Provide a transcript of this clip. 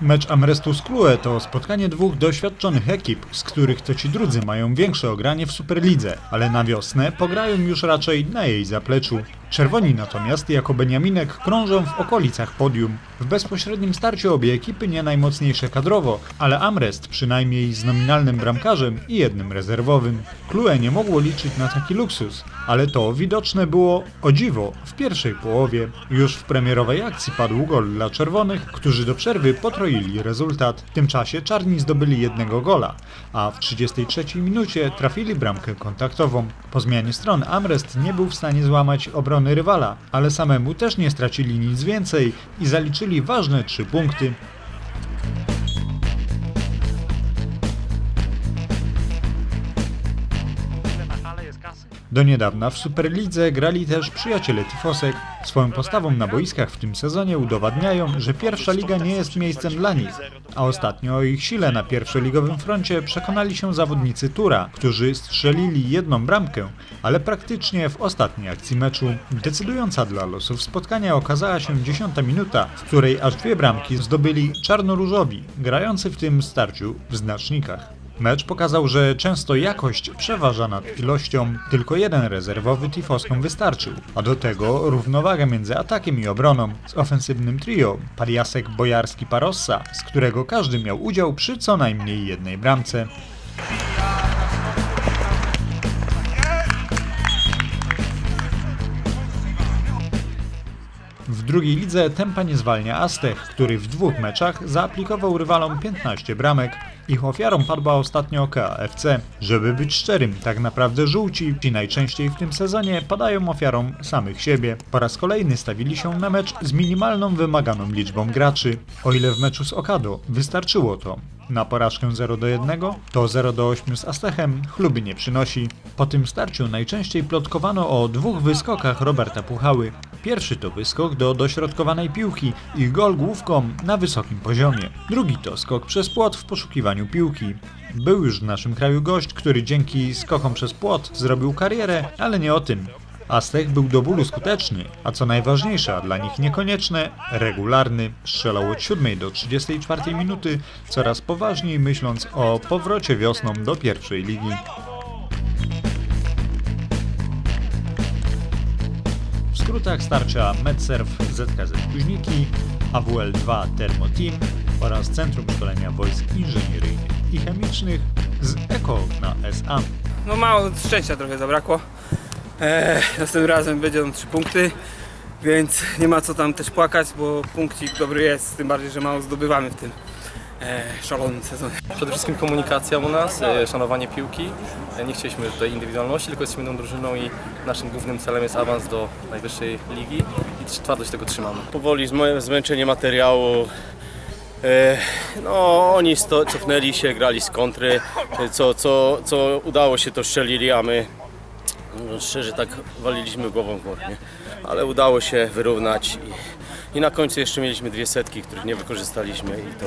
Mecz Amrestu z Klue to spotkanie dwóch doświadczonych ekip, z których to ci drudzy mają większe ogranie w Superlidze, ale na wiosnę pograją już raczej na jej zapleczu. Czerwoni natomiast jako Beniaminek krążą w okolicach podium. W bezpośrednim starciu obie ekipy nie najmocniejsze kadrowo, ale Amrest przynajmniej z nominalnym bramkarzem i jednym rezerwowym. Klue nie mogło liczyć na taki luksus, ale to widoczne było o dziwo w pierwszej połowie. Już w premierowej akcji padł gol dla czerwonych, którzy do przerwy potroili rezultat. W tym czasie czarni zdobyli jednego gola, a w 33 minucie trafili bramkę kontaktową. Po zmianie stron Amrest nie był w stanie złamać obrony rywala, ale samemu też nie stracili nic więcej i zaliczyli ważne trzy punkty. Do niedawna w Superlidze grali też przyjaciele Tifosek. Swoją postawą na boiskach w tym sezonie udowadniają, że pierwsza liga nie jest miejscem dla nich. A ostatnio o ich sile na pierwszoligowym froncie przekonali się zawodnicy Tura, którzy strzelili jedną bramkę, ale praktycznie w ostatniej akcji meczu. Decydująca dla losów spotkania okazała się dziesiąta minuta, w której aż dwie bramki zdobyli czarnoróżowi, grający w tym starciu w znacznikach. Mecz pokazał, że często jakość przeważa nad ilością. Tylko jeden rezerwowy Tifoskom wystarczył, a do tego równowaga między atakiem i obroną z ofensywnym trio Pariasek, Bojarski, Parossa, z którego każdy miał udział przy co najmniej jednej bramce. W drugiej lidze tempa nie zwalnia Astech, który w dwóch meczach zaaplikował rywalom 15 bramek. Ich ofiarą padła ostatnio KFC. Żeby być szczerym, tak naprawdę żółci, ci najczęściej w tym sezonie padają ofiarą samych siebie. Po raz kolejny stawili się na mecz z minimalną wymaganą liczbą graczy. O ile w meczu z Okado wystarczyło to na porażkę 0 do 1, to 0 do 8 z Astechem chluby nie przynosi. Po tym starciu najczęściej plotkowano o dwóch wyskokach Roberta Puchały. Pierwszy to wyskok do dośrodkowanej piłki i gol główką na wysokim poziomie. Drugi to skok przez płot w poszukiwaniu piłki. Był już w naszym kraju gość, który dzięki skokom przez płot zrobił karierę, ale nie o tym. Aztek był do bólu skuteczny, a co najważniejsze, a dla nich niekonieczne, regularny. Strzelał od 7 do 34 minuty, coraz poważniej myśląc o powrocie wiosną do pierwszej ligi. Skrótach starcza MedServ ZKZ Kuźniki, AWL2 Thermo Team oraz Centrum Szkolenia Wojsk Inżynieryjnych i Chemicznych z Ekookna SA. No mało szczęścia trochę zabrakło. Eee, następnym razem będą trzy punkty, więc nie ma co tam też płakać, bo punkcik dobry jest, tym bardziej, że mało zdobywamy w tym eee, szalonym sezonie. Przede wszystkim komunikacja u nas, e, szanowanie piłki. E, Nie chcieliśmy tutaj indywidualności, tylko jesteśmy jedną drużyną i naszym głównym celem jest awans do najwyższej ligi i twardo się tego trzymamy. powoli zm- zmęczenie materiału. E, No, oni sto, cofnęli się, grali z kontry. E, Co, co, co udało się, to strzelili, a my no, szczerze tak waliliśmy głową w nie? Ale udało się wyrównać i, i na końcu jeszcze mieliśmy dwie setki, których nie wykorzystaliśmy i to